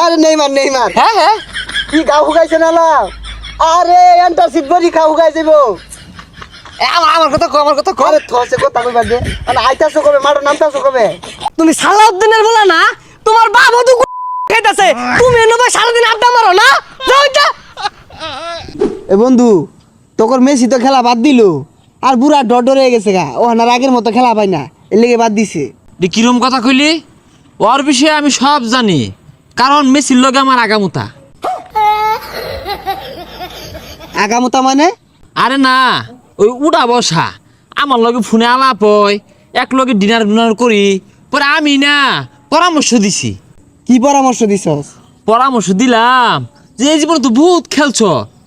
আরে Neymar Neymar. হ্যাঁ হ্যাঁ। কি হুগাইছে না আরে এন্টারশিপ বডি খা হুগাই যাব এ, আমার কথা কো আমার কথা কো আরে থসে কথা মানে আইতাছো কবে? মারো নামতাছো কবে? তুমি সালাউদ্দিনের বলা না? তোমার বাবা তো খাইতাছে। তুমি এনে ভাই সারাদিন আড্ডা মারো না? এ বন্ধু তোকর মেসি তো খেলা বাদ দিল। আর বুড়া ডর ডরে গেছে গা। ও হানার আগের মতো খেলা পাই না। এর লেগে বাদ দিছে। কিরম কথা কইলি? ওর বিষয়ে আমি সব জানি কারণ মেসির লগে আমার আগামুতা। আগামতা মানে? আরে না ওই উড়া বসা। আমার লগে ফোনে আলাপ হয় এক লগে ডিনার ডিনার করি পরে আমি না পরামর্শ দিছি। কি পরামর্শ দিছস? পরামর্শ দিলাম যে এই জীবনে তো বহুত খেলছ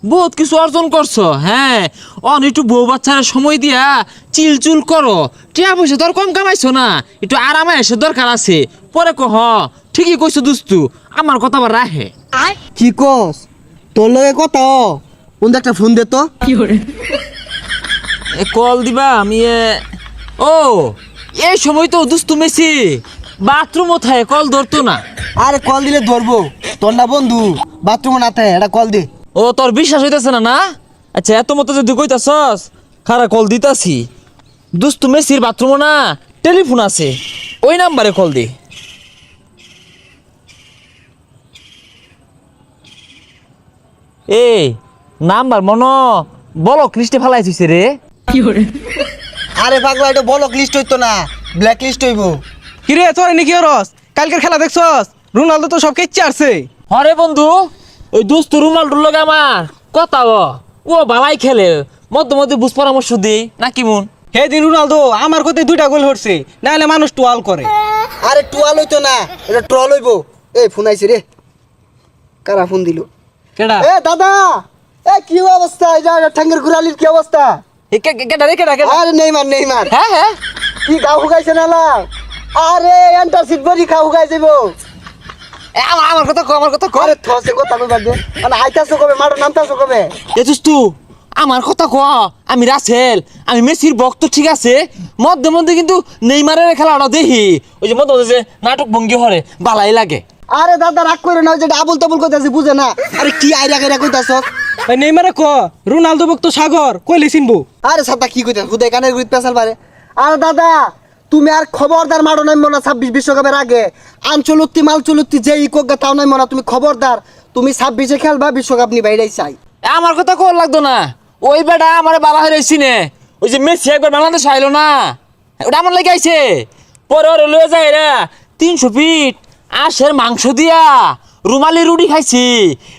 বহুত কিছু অর্জন করছ হ্যাঁ। অন একটু বউ বাচ্চারা সময় দিয়া চিল চুল করো টিয়া পয়সা তোর কম কামাইছো না একটু আরামে এসে দরকার আছে পরে কহ ঠিকই কইছো দুস্তু আমার কথা আবার রাহে। কি কস? তোর লগে কথা? ও কোন একটা ফোন দে তো। কি এ কল দিবা আমি এ ও এই সময় তো দুস্তু মেসি। বাথরুম থাকে কল ধরতো না। আরে কল দিলে ধরবো। তোর না বন্ধু বাথরুম না থাকে এটা কল দে। ও তোর বিশ্বাস হইতাছে না না? আচ্ছা এত মতো যদি কইতাছস খারা কল দিতাছি। দুস্তু মেসির বাথরুম না টেলিফোন আছে। ওই নাম্বারে কল দি। এই নাম্বার মন বলো কৃষ্টি ফেলাই থুইছে রে। আরে পাগলা এটা বলক লিস্ট হইতো না ব্ল্যাক লিস্ট হইবো। কিরে তোর নাকি রস কালকের খেলা দেখছস? রোনালদো তো সব কেচ্ছে আসছে হরে বন্ধু ওই দুস্তু রুমালটুর লগে আমার কথা ও ও ভালাই খেলে মধ্যে মধ্যে বুঝ পরামর্শ দিই না কি মন? হে দিন রোনালদো আমার কথায় দুইটা গোল হচ্ছে নাহলে মানুষ টুয়াল করে। আরে টুয়াল হইতো না এটা ট্রল হইবো। এই ফোন আইছে রে। কারা ফোন দিল? কেডা? এ দাদা! এ কি অবস্থা? এই যা ঠাঙ্গের গুড়ালির কি অবস্থা? এ কে- কেডা রে কেডা কেডা? আরে নেইমার নেইমার। হ্যাঁ হ্যাঁ। কি গা হুগাইছে না লাও আরে এন্টারশিপ বডি খা হুগাই যাব এ, আমার কথা কো আমার কথা কো আরে থসে কথা কইবার দে। মানে আইতাছো কবে মারো নামতাছো কবে? এ দোস্তু আমার কথা ক আমি রাসেল আমি মেসির ভক্ত ঠিক আছে? মধ্যে মধ্যে কিন্তু নেইমারের খেলাটা দেখি। ওই যে মধ্যে মধ্যে যে নাটক ভঙ্গি হরে বালাই লাগে। আরে দাদা রাগ করে না ওই যে আবুল তাবুল কইতাছে বুঝে না? আরে কি আইরা গাইরা কইতাছ? ভাই নেইমারে ক রোনালদো ভক্ত সাগর কইলে চিনবো? আরে সাতা কি কইতাছ? হুদাই কানের গুড়িত পেছাল পারে। আরে দাদা তুমি আর খবরদার মারো নাই মনে ছাব্বিশ বিশ্বকাপের আগে। আঞ্চলত্তি মালচলত্তি যে ইকোগা তাও নাই মনে তুমি খবরদার। তুমি ছাব্বিশে খেলবা বিশ্বকাপ নিবা এটাই চাই। আমার কথা কর লাগতো না। ওই বেটা আমার বালা হয়ে রয়েছি নে ওই যে মেসি একবার বাংলাদেশ আইলো না। ওটা আমার লেগে আইছে। পরে ওরে লয়ে যায় রে তিনশো ফিট। আশের মাংস দিয়া রুমালি রুটি খাইছি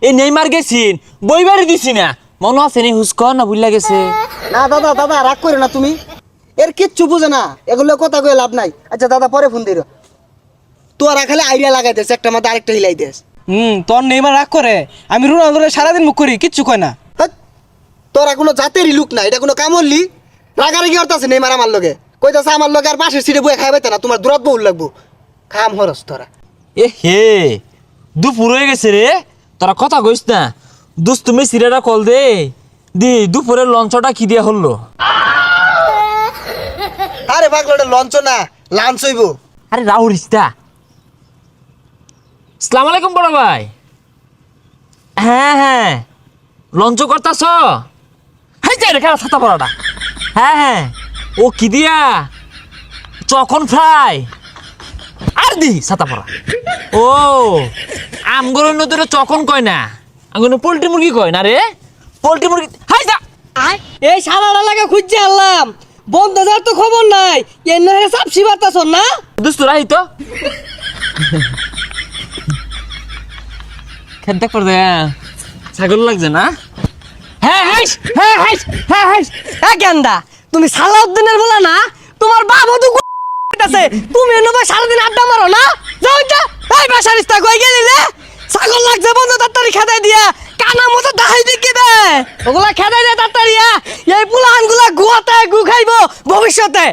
এই নেইমার গেছিন বই বাড়ি দিছি না। মনে আছে নি হুস্ক না ভুললা গেছে না দাদা দাদা রাগ করে না তুমি। এর কিচ্ছু বুঝে না এগুলো কথা কয়ে লাভ নাই। আচ্ছা দাদা পরে ফোন দিল তোরা খালি আইডিয়া লাগাই দেস একটা মাথা আরেকটা হিলাই দেস। হুম তোর নেইমার রাগ করে আমি রোনালদোরে সারাদিন মুখ করি কিচ্ছু কয় না। হাট, তোরা কোনো জাতেরই লুক না এটা কোনো কামড়লি রাগারাগি অর্থাছে নেই আমার লগে। কইতাছে আমার লগে আর পাশের সিটে বয়ে খাইবে না তোমার দূরত বহুল লাগবো। খাম হরস তোরা। এ হে দুপুর হয়ে গেছে রে। তোরা কথা কইস না। দোস্ত তুমি সিরেটা কল দে। দি দুপুরের লঞ্চটা কি দিয়া হলো? আরে পাগল ওটা লঞ্চ না লাঞ্চ হইব। আরে রাহুল রিস্তা। সালাম আলাইকুম বড় ভাই। হ্যাঁ হ্যাঁ। লঞ্চ করতাছ? হাই যাই রে ছাতা পড়াটা। হ্যাঁ হ্যাঁ। ও কি দিয়া? চকন ফ্রাই। আর দি ছাতা পড়া। ও আমগরের নদীরে চকন কয় না? আমগর পোল্ট্রি মুরগি কয় না রে? পোল্ট্রি মুরগি হাই যা! এই সারাটা লাগে খুঁজছে আনলাম। বন্ধ যার তো খবর নাই। এর নহে সাপসি বাতাস না? দুস্তু রাহি তো। খেতে করে দে ছাগল লাগছে না? হ্যাঁ হ্যাঁ হ্যাঁ হ্যাঁ হ্যাঁ হ্যাঁ এ গেন্দা তুমি সালাউদ্দিনের বলা না? তোমার বাবা তো আছে। তুমি এনে সারাদিন আড্ডা মারো না? যাও এই বাসার ইস্তা কই গেলি রে ছাগল লাগছে বন্ধ, তাড়াতাড়ি খেদাই দিয়া। কানা মতো দাহাই দিকে দে। ওগুলা খেদাই দে তাড়াতাড়ি এই পুলাহানগুলা গুয়াতে গু খাইবো ভবিষ্যতে।